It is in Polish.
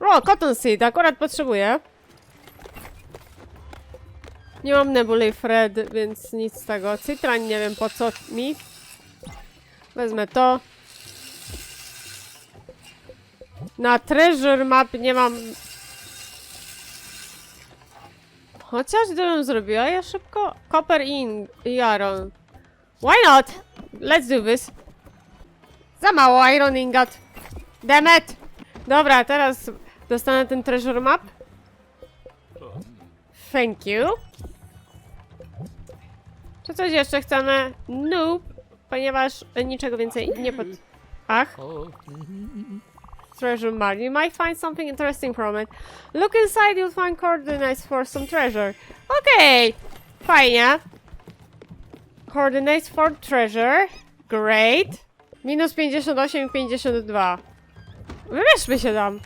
O, cotton seed, akurat potrzebuję. Nie mam Nebuli Fred, więc nic z tego. Citran nie wiem po co mi. Wezmę to. Na treasure map nie mam... Chociaż gdybym zrobiła je szybko. Copper in i iron. Why not? Let's do this. Za mało iron ingot. Damn it! Dobra, teraz dostanę ten treasure map. Thank you. Czy coś jeszcze chcemy? Nope, ponieważ niczego więcej nie pod... Ach. Treasure map. You might find something interesting from it. Look inside, you'll find coordinates for some treasure. Okej, fajnie. Coordinates for treasure. Great. Minus 58 i 52. Wybierzmy się tam.